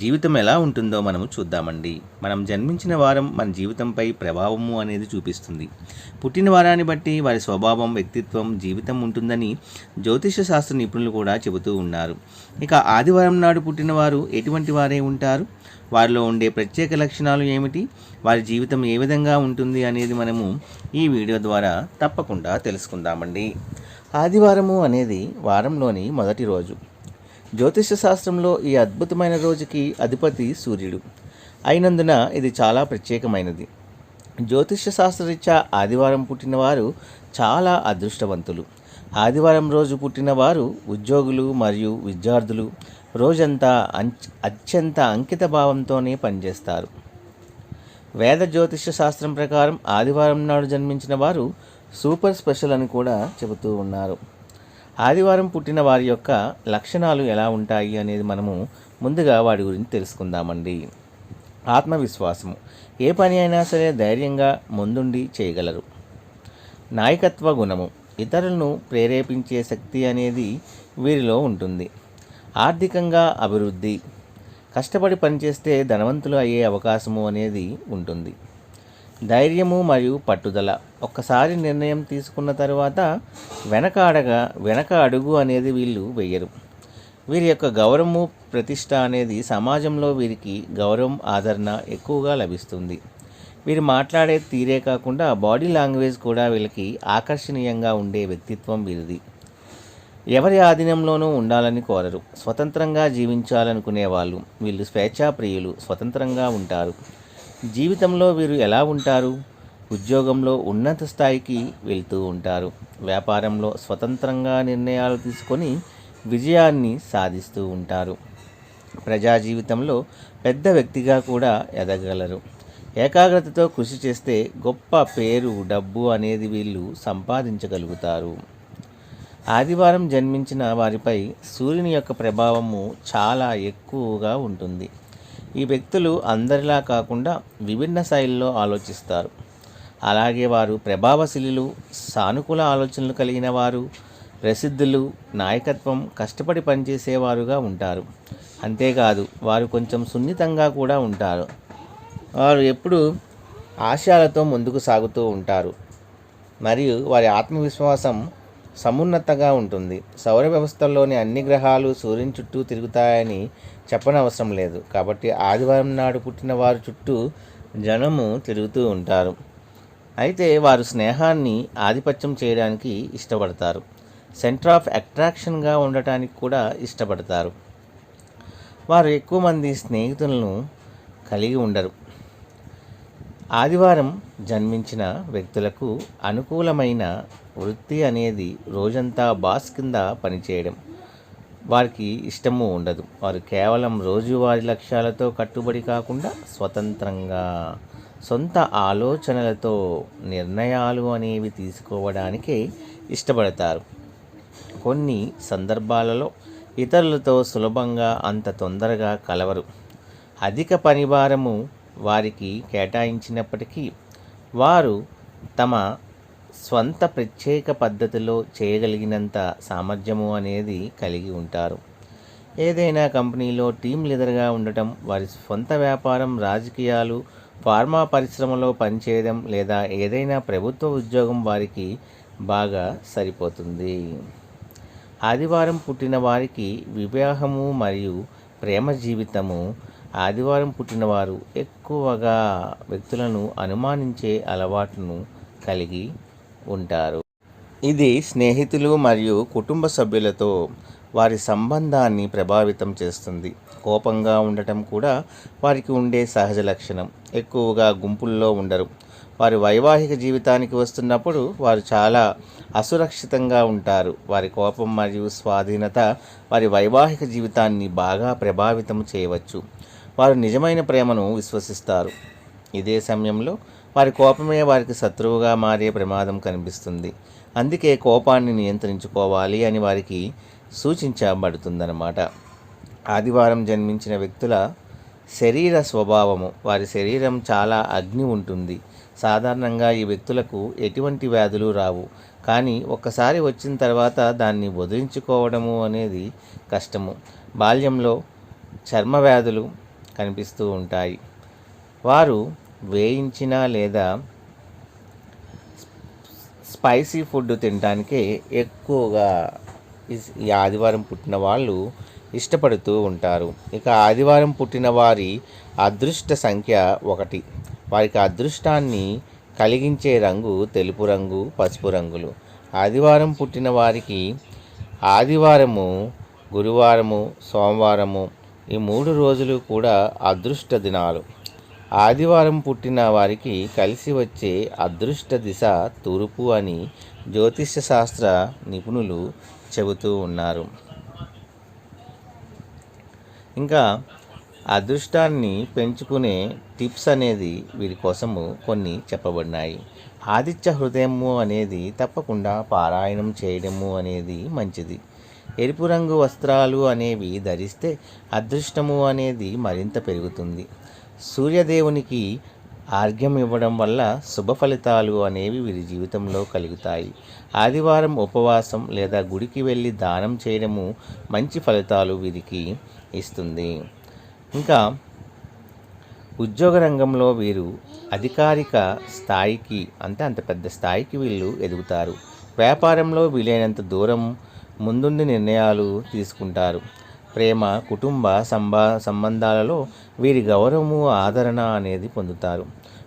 జీవితం ఎలా ఉంటుందో మనము చూద్దామండి. మనం జన్మించిన వారం మన జీవితంపై ప్రభావము అనేది చూపిస్తుంది. పుట్టిన వారాన్ని బట్టి వారి స్వభావం వ్యక్తిత్వం జీవితం ఉంటుందని జ్యోతిష శాస్త్ర నిపుణులు కూడా చెబుతూ ఉన్నారు. ఇక ఆదివారం నాడు పుట్టిన వారు ఎటువంటి వారే ఉంటారు? వారిలో ఉండే ప్రత్యేక లక్షణాలు ఏమిటి? వారి జీవితం ఏ విధంగా ఉంటుంది అనేది మనము ఈ వీడియో ద్వారా తప్పకుండా తెలుసుకుందామండి. ఆదివారము అనేది వారంలోని మొదటి రోజు. జ్యోతిష శాస్త్రంలో ఈ అద్భుతమైన రోజుకి అధిపతి సూర్యుడు. అయినందున ఇది చాలా ప్రత్యేకమైనది. జ్యోతిష శాస్త్రరీత్యా ఆదివారం పుట్టినవారు చాలా అదృష్టవంతులు. ఆదివారం రోజు పుట్టినవారు ఉద్యోగులు మరియు విద్యార్థులు రోజంతా అత్యంత అంకిత భావంతోనే పనిచేస్తారు. వేద జ్యోతిష శాస్త్రం ప్రకారం ఆదివారం నాడు జన్మించిన వారు సూపర్ స్పెషల్ అని కూడా చెబుతూ ఉన్నారు. ఆదివారం పుట్టిన వారి యొక్క లక్షణాలు ఎలా ఉంటాయి అనేది మనము ముందుగా వాడి గురించి తెలుసుకుందామండి. ఆత్మవిశ్వాసము. ఏ పని అయినా సరే ధైర్యంగా ముందుండి చేయగలరు. నాయకత్వ గుణము. ఇతరులను ప్రేరేపించే శక్తి అనేది వీరిలో ఉంటుంది. ఆర్థికంగా అభివృద్ధి. కష్టపడి పనిచేస్తే ధనవంతులు అయ్యే అవకాశము అనేది ఉంటుంది. ధైర్యము మరియు పట్టుదల. ఒక్కసారి నిర్ణయం తీసుకున్న తర్వాత వెనక అడగా వెనక అడుగు అనేది వీళ్ళు వెయ్యరు. వీరి యొక్క గౌరవము ప్రతిష్ట అనేది సమాజంలో వీరికి గౌరవం ఆదరణ ఎక్కువగా లభిస్తుంది. వీరు మాట్లాడే తీరే కాకుండా బాడీ లాంగ్వేజ్ కూడా వీళ్ళకి ఆకర్షణీయంగా ఉండే వ్యక్తిత్వం వీరిది. ఎవరి ఆధీనంలోనూ ఉండాలని కోరరు. స్వతంత్రంగా జీవించాలనుకునే వాళ్ళు వీళ్ళు స్వేచ్ఛాప్రియులు. స్వతంత్రంగా ఉంటారు. జీవితంలో వీరు ఎలా ఉంటారు? ఉద్యోగంలో ఉన్నత స్థాయికి వెళ్తూ ఉంటారు. వ్యాపారంలో స్వతంత్రంగా నిర్ణయాలు తీసుకొని విజయాన్ని సాధిస్తూ ఉంటారు. ప్రజా జీవితంలో పెద్ద వ్యక్తిగా కూడా ఎదగలరు ఏకాగ్రతతో కృషి చేస్తే గొప్ప పేరు డబ్బు అనేది వీళ్ళు సంపాదించగలుగుతారు. ఆదివారం జన్మించిన వారిపై సూర్యుని యొక్క ప్రభావము చాలా ఎక్కువగా ఉంటుంది. ఈ వ్యక్తులు అందరిలా కాకుండా విభిన్న శైలిలో ఆలోచిస్తారు. అలాగే వారు ప్రభావశీలు సానుకూల ఆలోచనలు కలిగిన వారు ప్రసిద్ధులు నాయకత్వం కష్టపడి పనిచేసేవారుగా ఉంటారు. అంతేకాదు వారు కొంచెం సున్నితంగా కూడా ఉంటారు. వారు ఎప్పుడు ఆశయాలతో ముందుకు సాగుతూ ఉంటారు. మరియు వారి ఆత్మవిశ్వాసం సమున్నతగా ఉంటుంది. సౌర వ్యవస్థలోని అన్ని గ్రహాలు సూర్యుని చుట్టూ తిరుగుతాయని చెప్పనవసరం లేదు. కాబట్టి ఆదివారం నాడు పుట్టిన వారి చుట్టూ జనము తిరుగుతూ ఉంటారు. అయితే వారు స్నేహాన్ని ఆధిపత్యం చేయడానికి ఇష్టపడతారు. సెంటర్ ఆఫ్ అట్రాక్షన్గా ఉండటానికి కూడా ఇష్టపడతారు. వారు ఎక్కువ మంది స్నేహితులను కలిగి ఉండరు. ఆదివారం జన్మించిన వ్యక్తులకు అనుకూలమైన వృత్తి అనేది రోజంతా బాస్ కింద పనిచేయడం వారికి ఇష్టము ఉండదు. వారు కేవలం రోజువారి లక్ష్యాలతో కట్టుబడి కాకుండా స్వతంత్రంగా సొంత ఆలోచనలతో నిర్ణయాలు అనేవి తీసుకోవడానికే ఇష్టపడతారు. కొన్ని సందర్భాలలో ఇతరులతో సులభంగా అంత తొందరగా కలవరు. అధిక పనిభారము వారికి కేటాయించినప్పటికీ వారు తమ స్వంత ప్రత్యేక పద్ధతిలో చేయగలిగినంత సామర్థ్యము అనేది కలిగి ఉంటారు. ఏదైనా కంపెనీలో టీం లీడర్గా ఉండటం వారి సొంత వ్యాపారం రాజకీయాలు ఫార్మా పరిశ్రమలో పనిచేయడం లేదా ఏదైనా ప్రభుత్వ ఉద్యోగం వారికి బాగా సరిపోతుంది. ఆదివారం పుట్టిన వారికి వివాహము మరియు ప్రేమ జీవితము ఆదివారం పుట్టినవారు ఎక్కువగా వ్యక్తులను అనుమానించే అలవాటును కలిగి ఉంటారు. ఇది స్నేహితులు మరియు కుటుంబ సభ్యులతో వారి సంబంధాన్ని ప్రభావితం చేస్తుంది. కోపంగా ఉండటం కూడా వారికి ఉండే సహజ లక్షణం. ఎక్కువగా గుంపుల్లో ఉండరు. వారి వైవాహిక జీవితానికి వస్తున్నప్పుడు వారు చాలా అసురక్షితంగా ఉంటారు. వారి కోపం మరియు స్వాధీనత వారి వైవాహిక జీవితాన్ని బాగా ప్రభావితం చేయవచ్చు. వారు నిజమైన ప్రేమను విశ్వసిస్తారు. ఇదే సమయంలో వారి కోపమే వారికి శత్రువుగా మారే ప్రమాదం కనిపిస్తుంది. అందుకే కోపాన్ని నియంత్రించుకోవాలి అని వారికి సూచించబడుతుందన్నమాట. ఆదివారం జన్మించిన వ్యక్తుల శరీర స్వభావము వారి శరీరం చాలా అగ్ని ఉంటుంది. సాధారణంగా ఈ వ్యక్తులకు ఎటువంటి వ్యాధులు రావు. కానీ ఒక్కసారి వచ్చిన తర్వాత దాన్ని వదిలించుకోవడము అనేది కష్టము. బాల్యంలో చర్మ వ్యాధులు కనిపిస్తూ ఉంటాయి. వారు వేయించిన లేదా స్పైసీ ఫుడ్ తినడానికే ఎక్కువగా ఈ ఆదివారం పుట్టిన వాళ్ళు ఇష్టపడుతూ ఉంటారు. ఇక ఆదివారం పుట్టిన వారి అదృష్ట సంఖ్య ఒకటి. వారికి అదృష్టాన్ని కలిగించే రంగు తెలుపు రంగు పసుపు రంగులు. ఆదివారం పుట్టిన వారికి ఆదివారము గురువారము సోమవారము ఈ మూడు రోజులు కూడా అదృష్ట దినాలు. ఆదివారం పుట్టిన వారికి కలిసి వచ్చే అదృష్ట దిశ తూర్పు అని జ్యోతిష్య శాస్త్ర నిపుణులు చెబుతూ ఉన్నారు. ఇంకా అదృష్టాన్ని పెంచుకునే టిప్స్ అనేది వీరి కోసము కొన్ని చెప్పబడినాయి. ఆదిత్య హృదయము అనేది తప్పకుండా పారాయణం చేయడము అనేది మంచిది. ఎరుపు రంగు వస్త్రాలు అనేవి ధరిస్తే అదృష్టము అనేది మరింత పెరుగుతుంది. సూర్యదేవునికి ఆర్ఘ్యం ఇవ్వడం వల్ల శుభ ఫలితాలు అనేవి వీరి జీవితంలో కలుగుతాయి. ఆదివారం ఉపవాసం లేదా గుడికి వెళ్ళి దానం చేయడము మంచి ఫలితాలు వీరికి ఇస్తుంది. ఇంకా ఉద్యోగ రంగంలో వీరు అధికారిక స్థాయికి అంటే అంత పెద్ద స్థాయికి వీళ్ళు ఎదుగుతారు. వ్యాపారంలో వీలైనంత దూరం ముందుండి నిర్ణయాలు తీసుకుంటారు. ప్రేమ కుటుంబ సంబా సంబంధాలలో వీరి గౌరవము ఆదరణ అనేది పొందుతారు.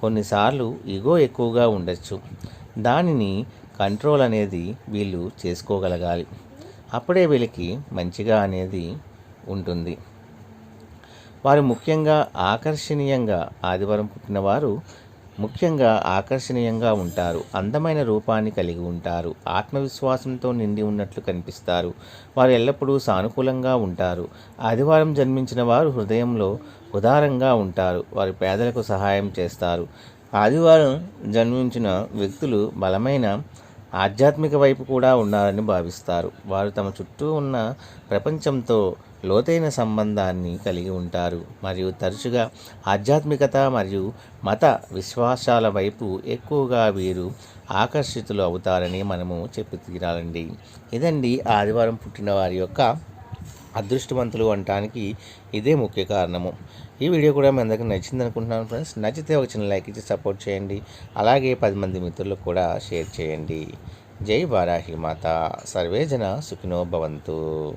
కొన్నిసార్లు ఇగో ఎక్కువగా ఉండొచ్చు. దానిని కంట్రోల్ అనేది వీళ్ళు చేసుకోగలగాలి. అప్పుడే వీళ్ళకి మంచిగా అనేది ఉంటుంది. వారు ముఖ్యంగా ఆకర్షణీయంగా ఆదివారం పుట్టినవారు ముఖ్యంగా ఆకర్షణీయంగా ఉంటారు. అందమైన రూపాన్ని కలిగి ఉంటారు. ఆత్మవిశ్వాసంతో నిండి ఉన్నట్లు కనిపిస్తారు. వారు ఎల్లప్పుడూ సానుకూలంగా ఉంటారు. ఆదివారం జన్మించిన వారు హృదయంలో ఉదారంగా ఉంటారు. వారు పేదలకు సహాయం చేస్తారు. ఆదివారం జన్మించిన వ్యక్తులు బలమైన ఆధ్యాత్మిక వైపు కూడా ఉన్నారని భావిస్తారు. వారు తమ చుట్టూ ఉన్న ప్రపంచంతో లోతైన సంబంధాన్ని కలిగి ఉంటారు. మరియు తరచుగా ఆధ్యాత్మికత మరియు మత విశ్వాసాల వైపు ఎక్కువగా వీరు ఆకర్షితులు అవుతారని మనము చెప్పి తీరాలండి. ఇదండి ఆదివారం పుట్టిన వారి యొక్క అదృష్టవంతులు అనటానికి ఇదే ముఖ్య కారణము. ఈ వీడియో కూడా మీ అందరికీ నచ్చింది అనుకుంటున్నాను ఫ్రెండ్స్. నచ్చితే ఒక చిన్న లైక్ ఇచ్చి సపోర్ట్ చేయండి. అలాగే పది మంది మిత్రులకు కూడా షేర్ చేయండి. జై వారాహి మాత. సర్వేజన సుఖినో భవంతు.